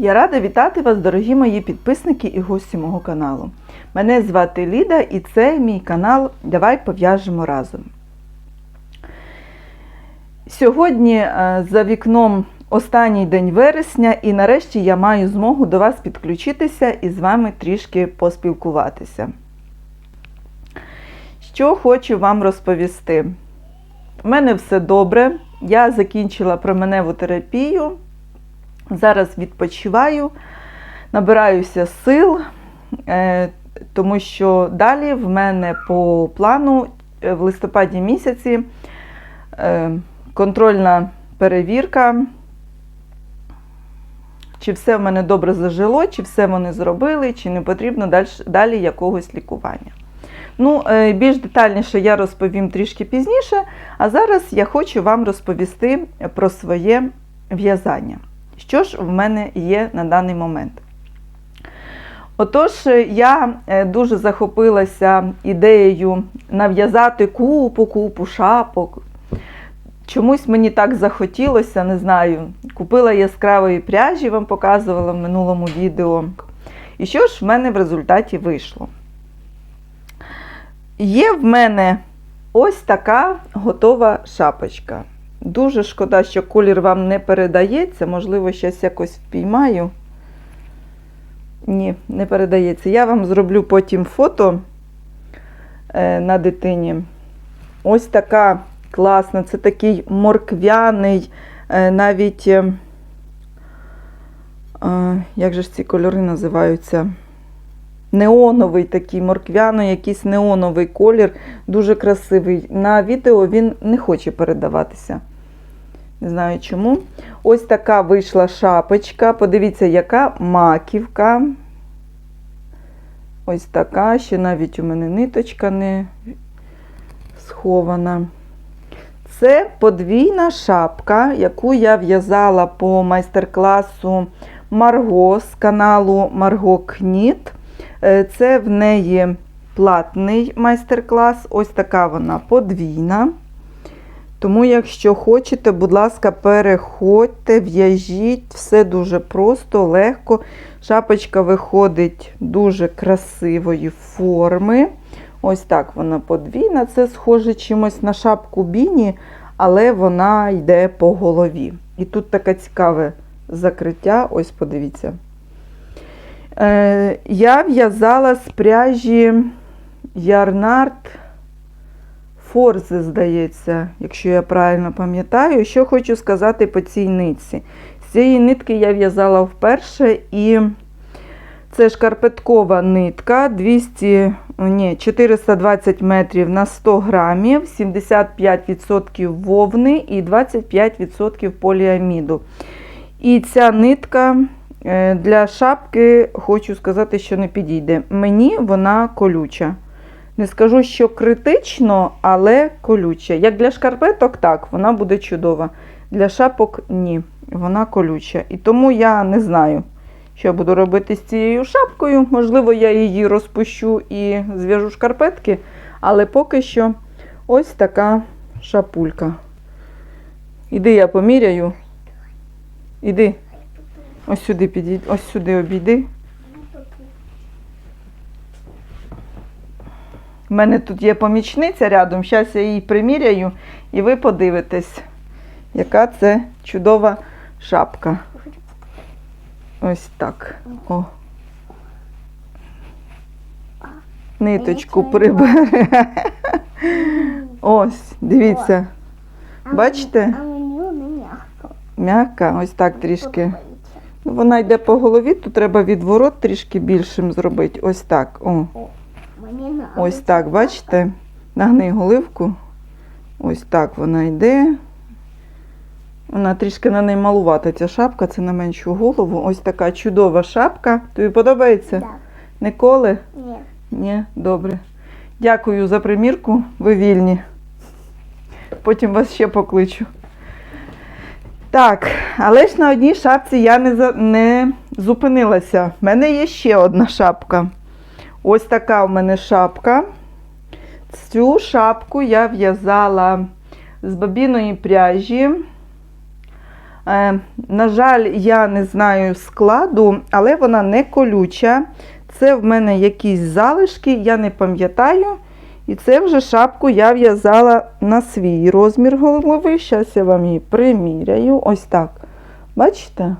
Я рада вітати вас, дорогі мої підписники і гості мого каналу. Мене звати Ліда і це мій канал Давай пов'яжемо разом. Сьогодні е, за вікном останній день вересня, і нарешті я маю змогу до вас підключитися і з вами трішки поспілкуватися. Що хочу вам розповісти. У мене все добре. Я закінчила променеву терапію. Зараз відпочиваю, набираюся сил, е, тому що далі в мене по плану е, в листопаді місяці е, контрольна перевірка, чи все в мене добре зажило, чи все вони зробили, чи не потрібно далі, якогось лікування. Ну, більш детальніше я розповім трішки пізніше, а зараз я хочу вам розповісти про своє в'язання. Що ж в мене є на даний момент? Отож, я е, дуже захопилася ідеєю нав'язати купу-купу шапок. Чомусь мені так захотілося, не знаю. Купила яскравої пряжі, вам показувала в минулому відео. І що ж в мене в результаті вийшло? Є в мене ось така готова шапочка. Дуже шкода, що колір вам не передається. Можливо, щось якось впіймаю. Ні, не передається. Я вам зроблю потім фото е, на дитині. Ось така класна. Це такий морквяний, е, навіть, е, як же ж ці кольори називаються? Неоновий такий морквяно, якийсь неоновий колір, дуже красивий. На відео він не хоче передаватися. Не знаю чому. Ось така вийшла шапочка. Подивіться, яка маківка. Ось така, ще навіть у мене ниточка не схована. Це подвійна шапка, яку я в'язала по майстер-класу Марго з каналу Марго Кніт. Е, Це в неї платний майстер-клас. Ось така вона подвійна. Тому, якщо хочете, будь ласка, переходьте, в'яжіть, все дуже просто, легко. Шапочка виходить дуже красивої форми. Ось так вона подвійна. Це схоже чимось на шапку біні, але вона йде по голові. І тут таке цікаве закриття, ось подивіться. Е, я в'язала з пряжі Ярнард Форзе, здається, якщо я правильно пам'ятаю. Що хочу сказати по цій нитці. З цієї нитки я в'язала вперше, і це шкарпеткова нитка 200, ні, 420 метрів на 100 грамів, 75% вовни і 25% поліаміду. І ця нитка е, для шапки, хочу сказати, що не підійде. Мені вона колюча. Не скажу, що критично, але колюча. Як для шкарпеток, так, вона буде чудова. Для шапок ні, вона колюча. І тому я не знаю, що я буду робити з цією шапкою. Можливо, я її розпущу і зв'яжу шкарпетки, але поки що ось така шапулька. Іди, я поміряю. Іди. Ось сюди підійди, ось сюди обійди. У мене тут є помічниця рядом, зараз я її приміряю, і ви подивитесь, яка це чудова шапка. Ось так. О. Ниточку прибере. Ось, дивіться. Бачите? М'яка, ось так трішки. Вона йде по голові, тут треба відворот трішки більшим зробити. Ось так. О. Ось так, бачите? Нагни голивку. Ось так вона йде. Вона трішки на неї малувата ця шапка, це на меншу голову. Ось така чудова шапка. Тобі подобається? Так. Ніколи? Ні. Ні, добре. Дякую за примірку. Ви вільні. Потім вас ще покличу. Так, але ж на одній шапці я не, за... не зупинилася. В мене є ще одна шапка. Ось така в мене шапка. Цю шапку я в'язала з бабіної пряжі Е, на жаль, я не знаю складу, але вона не колюча. Це в мене якісь залишки, я не пам'ятаю. І це вже шапку я в'язала на свій розмір голови. Зараз я вам її приміряю. Ось так. Бачите?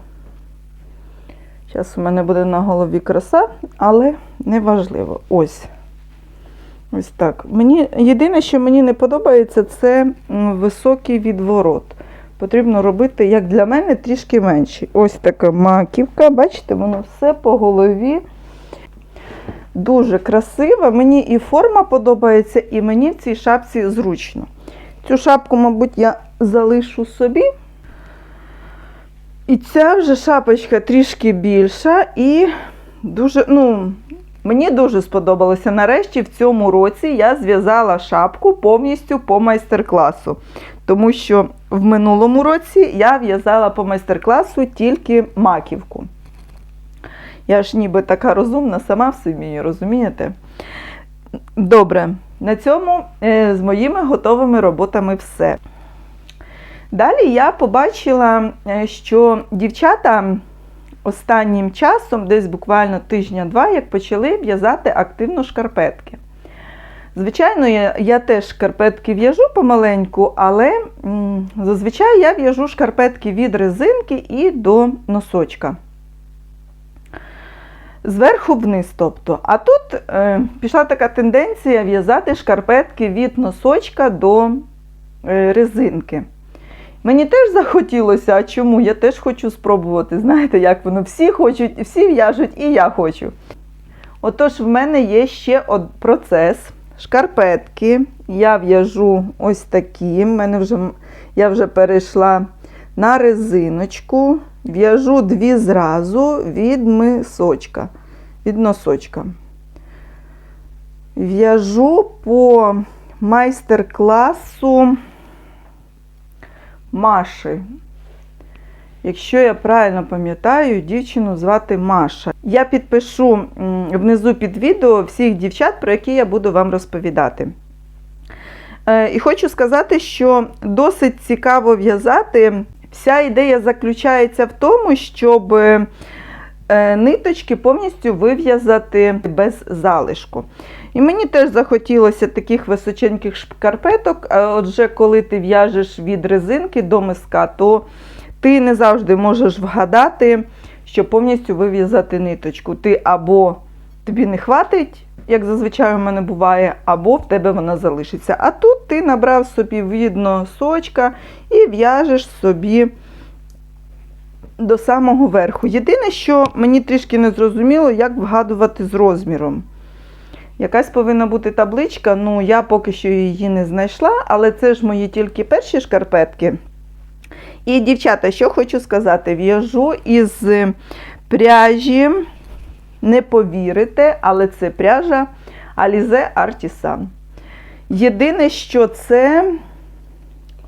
Зараз у мене буде на голові краса, але не важливо. Ось. Ось так. Мені, єдине, що мені не подобається, це високий відворот. Потрібно робити, як для мене, трішки менший. Ось така маківка. Бачите, воно все по голові. Дуже красива. Мені і форма подобається, і мені в цій шапці зручно. Цю шапку, мабуть, я залишу собі. І ця вже шапочка трішки більша і дуже, ну, мені дуже сподобалося. Нарешті в цьому році я зв'язала шапку повністю по майстер-класу. Тому що в минулому році я в'язала по майстер-класу тільки маківку. Я ж ніби така розумна, сама все вмію, розумієте? Добре, на цьому е, з моїми готовими роботами все. Далі я побачила, е, що дівчата останнім часом, десь буквально тижня-два, як почали в'язати активно шкарпетки. Звичайно, я, я теж шкарпетки в'яжу помаленьку, але м, зазвичай я в'яжу шкарпетки від резинки і до носочка. Зверху вниз, тобто. А тут е, пішла така тенденція в'язати шкарпетки від носочка до е, резинки. Мені теж захотілося, а чому? Я теж хочу спробувати. Знаєте, як воно всі хочуть, всі в'яжуть, і я хочу. Отож, в мене є ще процес. Шкарпетки. Я в'яжу ось такі. Мене вже, я вже перейшла на резиночку. В'яжу дві зразу від мисочка, від носочка. В'яжу по майстер-класу Маші. Якщо я правильно пам'ятаю, дівчину звати Маша. Я підпишу внизу під відео всіх дівчат, про які я буду вам розповідати. Е, І хочу сказати, що досить цікаво в'язати. Вся ідея заключається в тому, щоб ниточки повністю вив'язати без залишку. І мені теж захотілося таких височеньких шкарпеток. Отже, коли ти в'яжеш від резинки до миска, то ти не завжди можеш вгадати, щоб повністю вив'язати ниточку. Ти або тобі не хватить, як зазвичай у мене буває, або в тебе вона залишиться. А тут ти набрав собі від носочка і в'яжеш собі до самого верху. Єдине, що мені трішки не зрозуміло, як вгадувати з розміром. Якась повинна бути табличка, ну я поки що її не знайшла, але це ж мої тільки перші шкарпетки. І, дівчата, що хочу сказати, в'яжу із пряжі, не повірите, але це пряжа Alize Artisan. Єдине, що це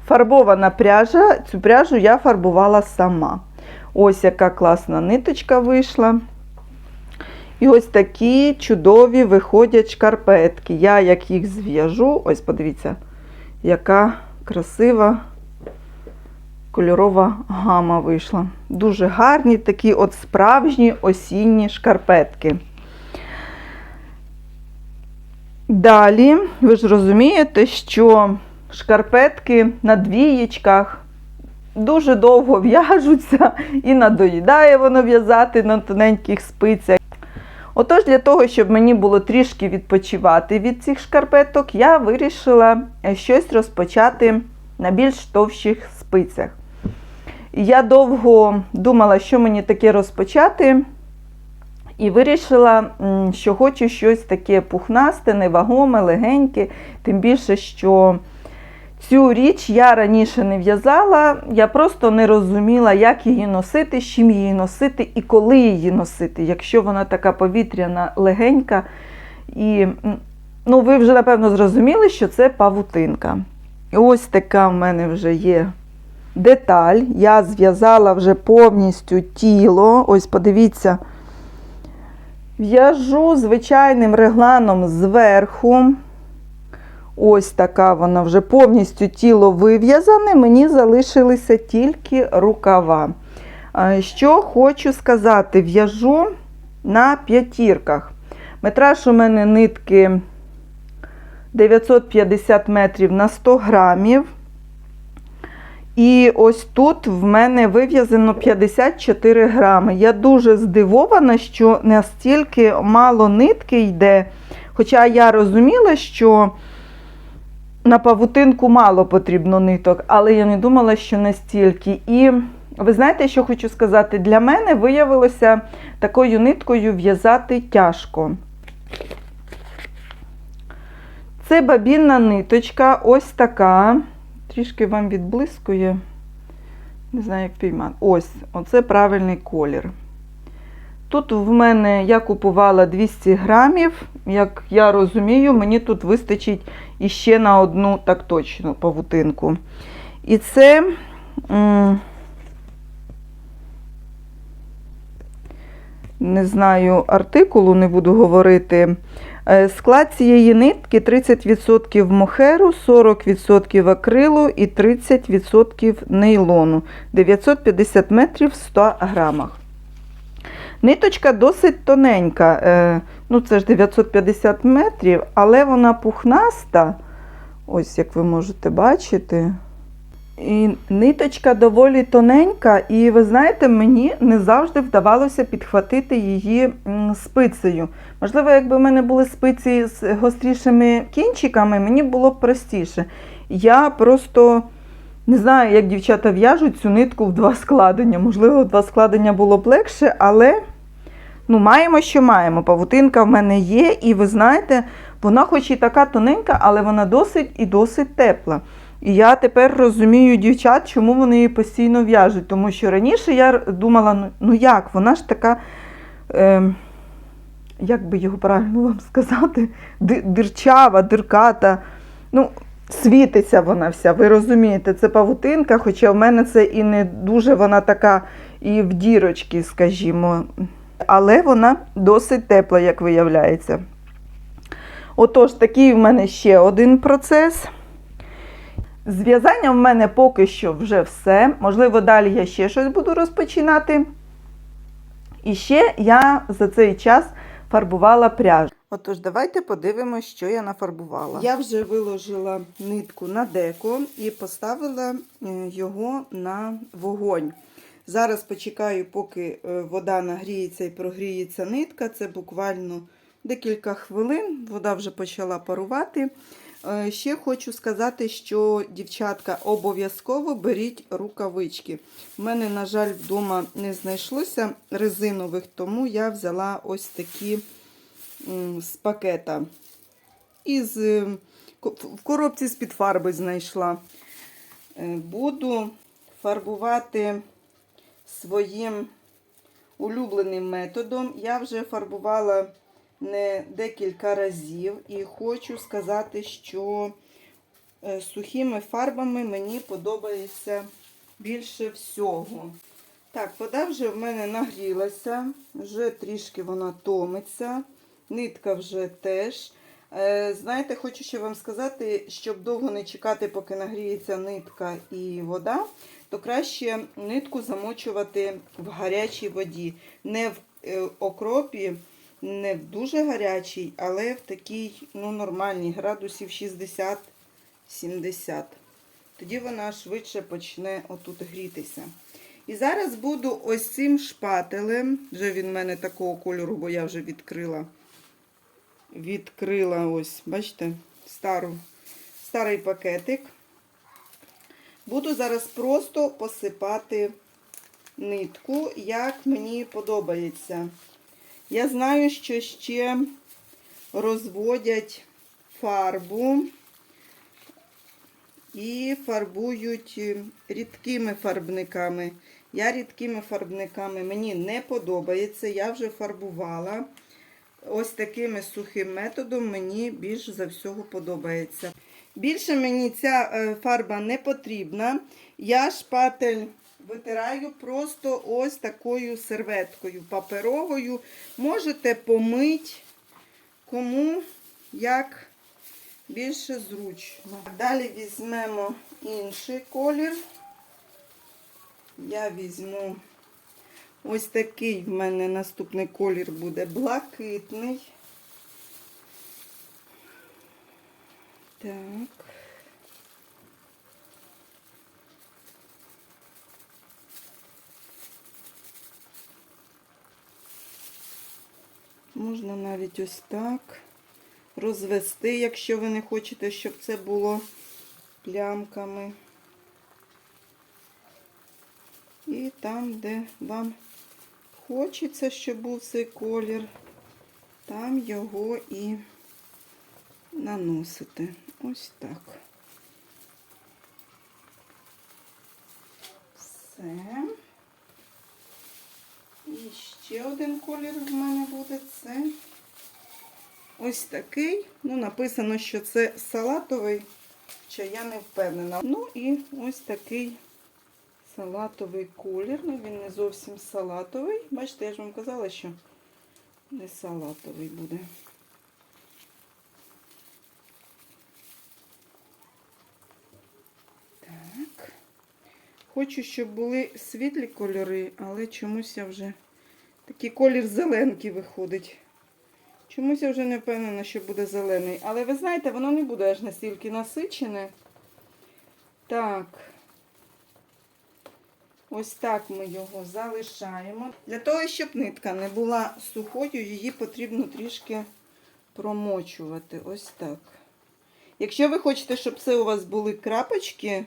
фарбована пряжа, цю пряжу я фарбувала сама. Ось яка класна ниточка вийшла. І ось такі чудові виходять шкарпетки. Я як їх зв'яжу, ось подивіться, яка красива кольорова гама вийшла. Дуже гарні такі от справжні осінні шкарпетки. Далі, ви ж розумієте, що шкарпетки на двієчках дуже довго в'яжуться і надоїдає воно в'язати на тоненьких спицях. Отож, для того, щоб мені було трішки відпочивати від цих шкарпеток, я вирішила е, щось розпочати на більш товщих спицях. Я довго думала, що мені таке розпочати, і вирішила, що хочу щось таке пухнасте, невагоме, легеньке, тим більше, що Цю річ я раніше не в'язала, я просто не розуміла, як її носити, з чим її носити і коли її носити, якщо вона така повітряна, легенька. І ну, ви вже, напевно, зрозуміли, що це павутинка. І ось така в мене вже є деталь. Я зв'язала вже повністю тіло. Ось подивіться, в'яжу звичайним регланом зверху. Ось така вона вже повністю тіло вив'язане, мені залишилися тільки рукава. Що хочу сказати, в'яжу на п'ятірках. Метраж у мене нитки 950 метрів на 100 грамів. І ось тут в мене вив'язано 54 грами. Я дуже здивована, що настільки мало нитки йде. Хоча я розуміла, що на павутинку мало потрібно ниток, але я не думала, що настільки. І ви знаєте, що хочу сказати? Для мене виявилося такою ниткою в'язати тяжко. Це бабінна ниточка, ось така. Трішки вам відблискує. Не знаю, як піймати. Ось, оце правильний колір. Тут в мене я купувала 200 грамів. Як я розумію, мені тут вистачить іще на одну так точно павутинку. І це. Не знаю артикулу, не буду говорити. Е, Склад цієї нитки 30% мохеру, 40% акрилу і 30% нейлону. 950 метрів в 100 грамах. Ниточка досить тоненька. е, Ну, це ж 950 метрів, але вона пухнаста. Ось як ви можете бачити. І ниточка доволі тоненька, і ви знаєте, мені не завжди вдавалося підхватити її спицею. Можливо, якби в мене були спиці з гострішими кінчиками, мені було б простіше. Я просто не знаю, як дівчата в'яжуть цю нитку в два складення. Можливо, в два складення було б легше, але ну, маємо, що маємо. Павутинка в мене є, і ви знаєте, вона хоч і така тоненька, але вона досить і досить тепла. І я тепер розумію дівчат, чому вони її постійно в'яжуть. Тому що раніше я думала, ну, ну як, вона ж така, е, як би його правильно вам сказати, дирчава, дирката. Ну, світиться вона вся, ви розумієте, це павутинка, хоча в мене це і не дуже вона така і в дірочки, скажімо. Але вона досить тепла, як виявляється. Отож, такий в мене ще один процес. З в'язанням в мене поки що вже все. Можливо, далі я ще щось буду розпочинати. І ще я за цей час фарбувала пряжу. Отож, давайте подивимося, що я нафарбувала. Я вже виложила нитку на деко і поставила е, його на вогонь. Зараз почекаю, поки е, вода нагріється і прогріється нитка. Це буквально декілька хвилин. Вода вже почала парувати. Е, Ще хочу сказати, що дівчатка обов'язково беріть рукавички. У мене, на жаль, вдома не знайшлося резинових, тому я взяла ось такі з пакета. Із, е, в коробці з-під фарби знайшла. Буду фарбувати своїм улюбленим методом. Я вже фарбувала не декілька разів і хочу сказати, що е, сухими фарбами мені подобається більше всього. Так, вода вже в мене нагрілася, вже трішки вона томиться, нитка вже теж. Е, Знаєте, хочу ще вам сказати, щоб довго не чекати, поки нагріється нитка і вода, то краще нитку замочувати в гарячій воді. Не в е, окропі, не в дуже гарячій, але в такій ну, нормальній градусів 60-70. Тоді вона швидше почне отут грітися. І зараз буду ось цим шпателем. Вже він в мене такого кольору, бо я вже відкрила. Відкрила ось, бачите, стару, старий пакетик. Буду зараз просто посипати нитку, як мені подобається. Я знаю, що ще розводять фарбу і фарбують рідкими фарбниками. Я рідкими фарбниками мені не подобається, я вже фарбувала. Ось таким сухим методом мені більш за всього подобається. Більше мені ця е, фарба не потрібна. Я шпатель витираю просто ось такою серветкою паперовою. Можете помить, кому як, більше зручно. Далі візьмемо інший колір. Я візьму ось такий в мене наступний колір буде блакитний. Так. Можна навіть ось так розвести, якщо ви не хочете, щоб це було плямками. І там, де вам хочеться, щоб був цей колір, там його і наносите. Ось так. Все. І ще один колір в мене буде це ось такий. Ну, написано, що це салатовий, хоча я не впевнена. Ну і ось такий салатовий колір. Ну, він не зовсім салатовий. Бачите, я ж вам казала, що не салатовий буде. Хочу, щоб були світлі кольори, але чомусь я вже такий колір зеленки виходить. Чомусь я вже не впевнена, що буде зелений. Але ви знаєте, воно не буде аж настільки насичене. Так. Ось так ми його залишаємо. Для того, щоб нитка не була сухою, її потрібно трішки промочувати. Ось так. Якщо ви хочете, щоб це у вас були крапочки,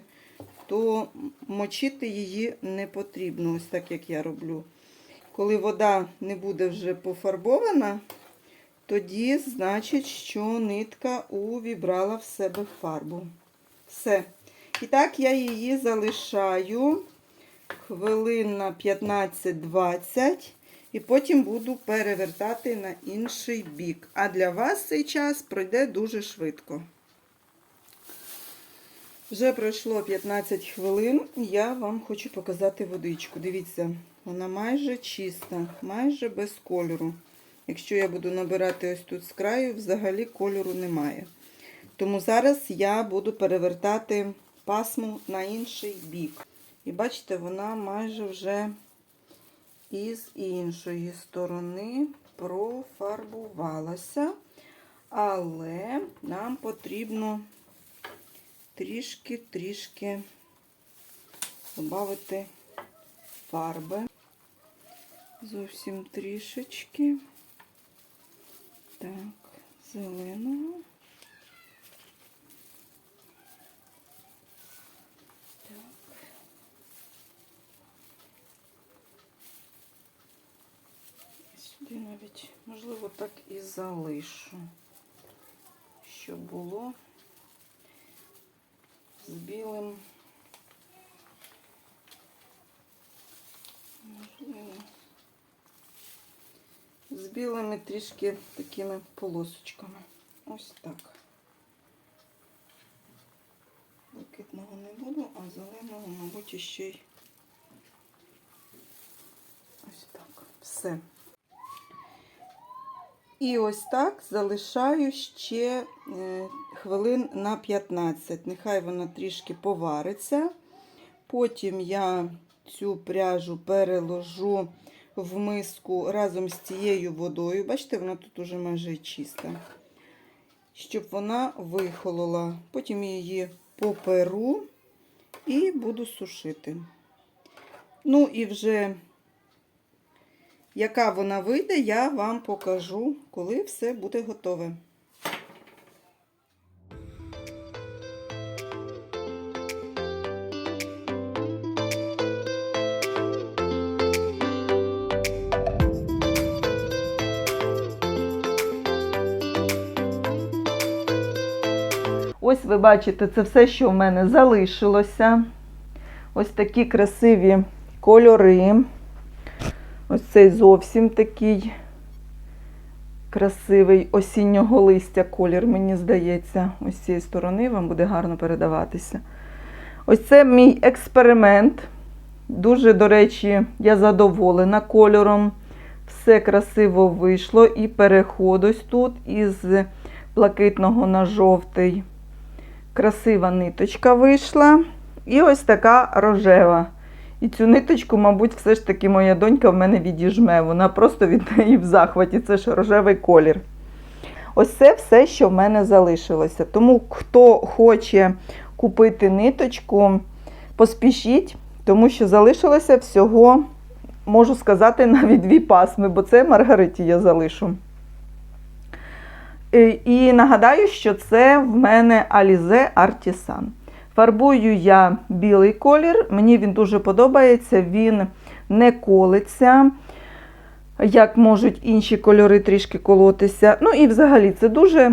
то мочити її не потрібно, ось так як я роблю. Коли вода не буде вже пофарбована, тоді значить, що нитка увібрала в себе фарбу. Все. І так я її залишаю хвилин на 15-20 і потім буду перевертати на інший бік. А для вас цей час пройде дуже швидко. Вже пройшло 15 хвилин, я вам хочу показати водичку. Дивіться, вона майже чиста, майже без кольору. Якщо я буду набирати ось тут з краю, взагалі кольору немає. Тому зараз я буду перевертати пасму на інший бік. І бачите, вона майже вже із іншої сторони профарбувалася. Але нам потрібно трішки-трішки додати фарби. Зовсім трішечки. Так, зеленого. Так. Сюди навіть, можливо, так і залишу, щоб було з білим. З білими трішки такими полосочками. Ось так. Блакитного не буду, а зеленого, мабуть, іще й ось так. Все. І ось так залишаю ще е, хвилин на 15. Нехай вона трішки повариться. Потім я цю пряжу переложу в миску разом з цією водою. Бачите, вона тут уже майже чиста. Щоб вона вихолола. Потім її поперу і буду сушити. Ну і вже яка вона вийде, я вам покажу, коли все буде готове. Ось ви бачите, це все, що в мене залишилося. Ось такі красиві кольори. Ось цей зовсім такий красивий осіннього листя колір, мені здається. Ось з цієї сторони вам буде гарно передаватися. Ось це мій експеримент. Дуже, до речі, я задоволена кольором. Все красиво вийшло. І переход ось тут із блакитного на жовтий. Красива ниточка вийшла. І ось така рожева. І цю ниточку, мабуть, все ж таки моя донька в мене відіжме. Вона просто від неї в захваті. Це ж рожевий колір. Ось це все, що в мене залишилося. Тому хто хоче купити ниточку, поспішіть, тому що залишилося всього, можу сказати, навіть дві пасми, бо це Маргариті я залишу. Е, І нагадаю, що це в мене Alize Artisan. Фарбую я білий колір, мені він дуже подобається, він не колиться, як можуть інші кольори трішки колотися. Ну і взагалі це дуже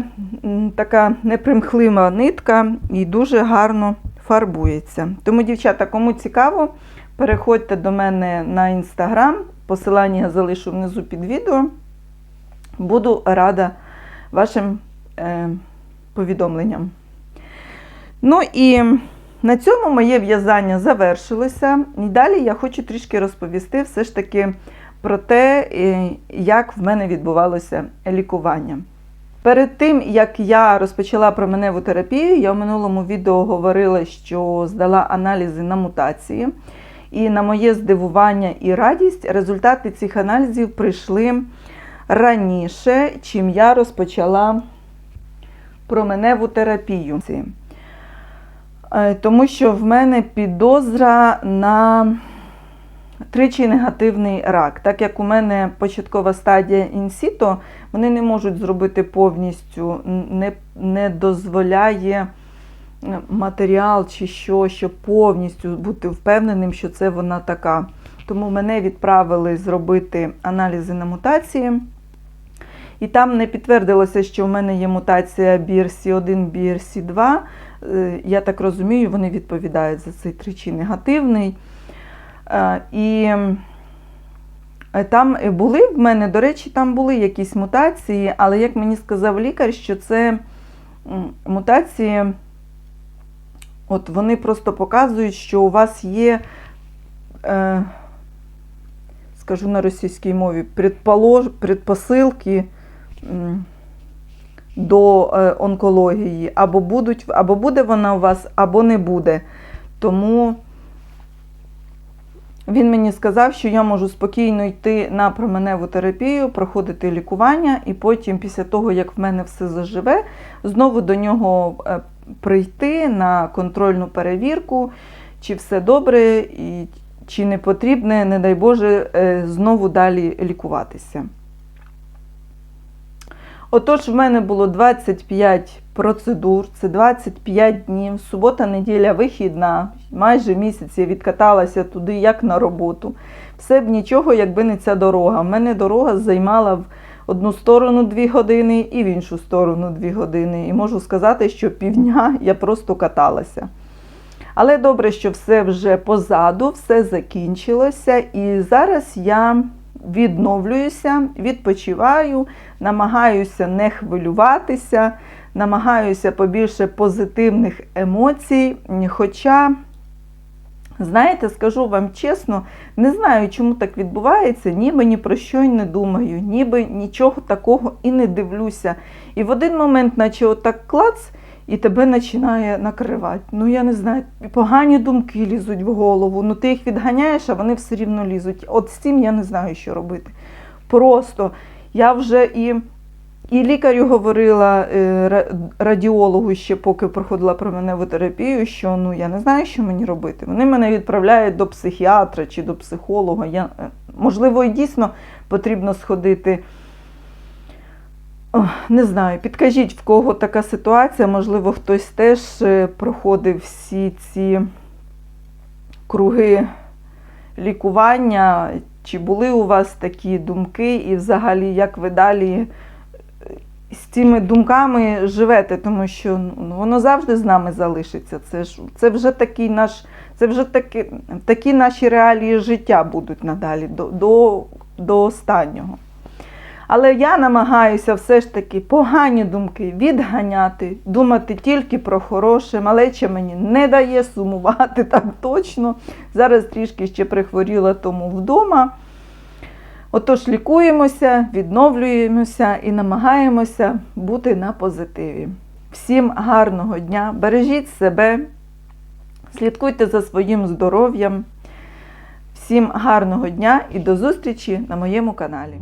така непримхлива нитка і дуже гарно фарбується. Тому, дівчата, кому цікаво, переходьте до мене на інстаграм. Посилання залишу внизу під відео. Буду рада вашим е, повідомленням. Ну і на цьому моє в'язання завершилося. І далі я хочу трішки розповісти все ж таки про те, е, як в мене відбувалося лікування. Перед тим, як я розпочала променеву терапію, я в минулому відео говорила, що здала аналізи на мутації. І на моє здивування і радість, результати цих аналізів прийшли раніше, чим я розпочала променеву терапію. Е, Тому що в мене підозра на тричі негативний рак. Так як у мене початкова стадія інсіто, вони не можуть зробити повністю, не, не дозволяє матеріал чи що, щоб повністю бути впевненим, що це вона така. Тому мене відправили зробити аналізи на мутації. І там не підтвердилося, що в мене є мутація BRC1, BRC2. Е, Я так розумію, вони відповідають за цей тричі негативний. Е, І е, там були в мене, до речі, там були якісь мутації, але як мені сказав лікар, що це мутації, от вони просто показують, що у вас є, скажу на російській мові, предпосилки до е, онкології. Або, будуть, або буде вона у вас, або не буде. Тому він мені сказав, що я можу спокійно йти на променеву терапію, проходити лікування, і потім, після того, як в мене все заживе, знову до нього е, прийти на контрольну перевірку, чи все добре, і чи не потрібне, не дай Боже, е, знову далі лікуватися. Отож, в мене було 25 процедур, це 25 днів, субота, неділя, вихідна, майже місяць я відкаталася туди, як на роботу. Все б нічого, якби не ця дорога. В мене дорога займала в одну сторону 2 години і в іншу сторону 2 години. І можу сказати, що півдня я просто каталася. Але добре, що все вже позаду, все закінчилося, і зараз я відновлююся, відпочиваю, намагаюся не хвилюватися, намагаюся побільше позитивних емоцій. Хоча, знаєте, скажу вам чесно, не знаю, чому так відбувається, ніби ні про що й не думаю, ніби нічого такого і не дивлюся. І в один момент, наче отак клац, і тебе починає накривати. Ну, я не знаю, погані думки лізуть в голову. Ну, ти їх відганяєш, а вони все рівно лізуть. От з цим я не знаю, що робити. Просто я вже і, і лікарю говорила, е, радіологу ще поки проходила променеву терапію, що ну я не знаю, що мені робити. Вони мене відправляють до психіатра чи до психолога. Я, е, можливо, і дійсно потрібно сходити. Не знаю, підкажіть, в кого така ситуація, можливо, хтось теж е, проходив всі ці круги лікування, чи були у вас такі думки, і взагалі, як ви далі е, з цими думками живете, тому що ну, воно завжди з нами залишиться. Це ж це вже такий наш, це вже такі, такі наші реалії життя будуть надалі до, до, до останнього. Але я намагаюся все ж таки погані думки відганяти, думати тільки про хороше. Малеча мені не дає сумувати так точно. Зараз трішки ще прихворіла тому вдома. Отож, лікуємося, відновлюємося і намагаємося бути на позитиві. Всім гарного дня, бережіть себе, слідкуйте за своїм здоров'ям. Всім гарного дня і до зустрічі на моєму каналі.